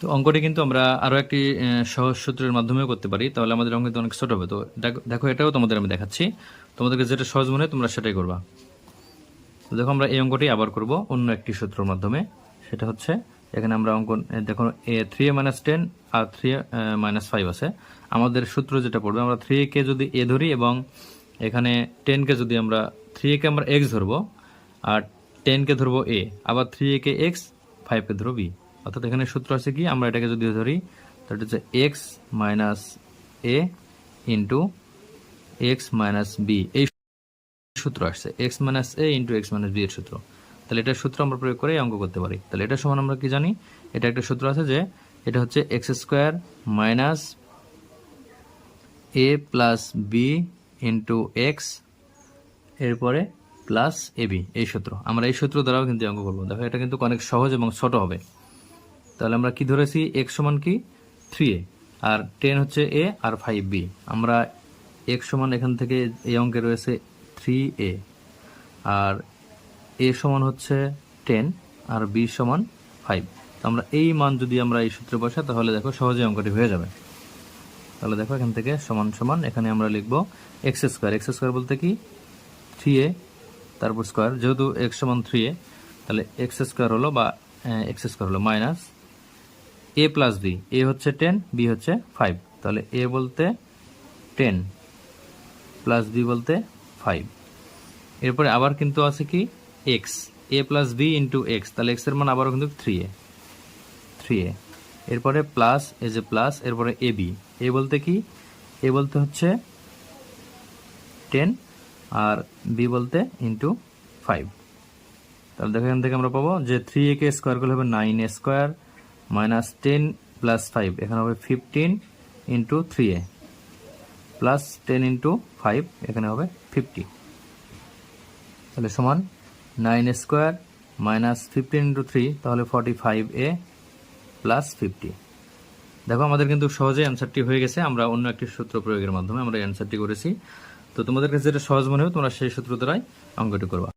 তো অঙ্কটি কিন্তু আমরা আরও একটি সহজ সূত্রের মাধ্যমেও করতে পারি। তাহলে আমাদের অঙ্ক অনেক ছোট হবে। তো দেখো- এটাও তোমাদের আমি দেখাচ্ছি। তোমাদেরকে যেটা সহজ মনে তোমরা সেটাই করবা। তো দেখো আমরা এই অঙ্কটি আবার করব অন্য একটি সূত্রের মাধ্যমে। সেটা হচ্ছে, এখানে আমরা অঙ্কন এ, দেখো A three A minus ten R three A minus five আছে। আমাদের সূত্র যেটা পড়বে, আমরা থ্রি কে যদি এ ধরি এবং এখানে টেনকে যদি আমরা থ্রি কে আমরা এক্স ধরবো, আর টেনকে ধরবো এ আবার থ্রি কে এক্স ফাইভকে ধরবো বি অর্থাৎ এখানে সূত্র আছে কি? আমরা এটাকে যদি ধরি তাহলে হচ্ছে X minus A into X minus B এই সূত্র আসছে X minus A into X minus B এর সূত্র। তাহলে এটার সূত্র আমরা প্রয়োগ করে অঙ্ক করতে পারি। তাহলে এটা সমান আমরা কি জানি? এটা একটা সূত্র আছে যে, এটা হচ্ছে X square minus A plus B into X এরপরে প্লাস এ বি এই সূত্র। আমরা এই সূত্র দ্বারাও কিন্তু অঙ্ক করব। দেখো, এটা কিন্তু অনেক সহজ এবং ছোট হবে। তাহলে আমরা কি ধরেছি? এক্স সমান কি? থ্রি এ আর টেন হচ্ছে এ আর ফাইভ বি আমরা এক্স সমান এখান থেকে এই অঙ্কে রয়েছে থ্রি এ আর এ সমান হচ্ছে টেন আর বি সমান ফাইভ তো আমরা এই মান যদি আমরা এই সূত্রে বসাই, তাহলে দেখো সহজে অঙ্কটি হয়ে যাবে। তাহলে দেখো এখান থেকে সমান সমান এখানে আমরা লিখব এক্স স্কোয়ার এক্স স্কোয়ার বলতে কি? থ্রি এ তারপর স্কোয়ার যেহেতু এক্স সমান থ্রি এ তাহলে এক্স স্কোয়ার হলো বা এক্স স্কোয়ার হলো minus A plus B A হচ্ছে টেন বি হচ্ছে ফাইভ তাহলে এ বলতে টেন প্লাস বি বলতে ফাইভ এরপরে আবার কিন্তু আছে কি? X A plus B into X তাহলে এক্সের মান আবারও কিন্তু থ্রি এ থ্রি এ এরপরে প্লাস এ যে প্লাস এরপরে এ বি এ বলতে কি? এ বলতে হচ্ছে টেন আর বি বলতে ইন্টু ফাইভ তাহলে দেখো এখান থেকে আমরা পাবো যে থ্রি এ কে স্কোয়ার করলে হবে nine A square minus ten plus five, এখানে হবে fifteen into three A plus ten into five এখানে হবে ফিফটি তাহলে সমান nine square minus fifteen into three তাহলে forty five A plus fifty দেখো, আমাদের কিন্তু সহজে অ্যান্সারটি হয়ে গেছে। আমরা অন্য একটি সূত্র প্রয়োগের মাধ্যমে আমরা অ্যান্সারটি করেছি। তো তোমাদের কাছে যেটা সহজ মনে হবে তোমরা সেই সূত্র দ্বারাই অঙ্কটি করবা।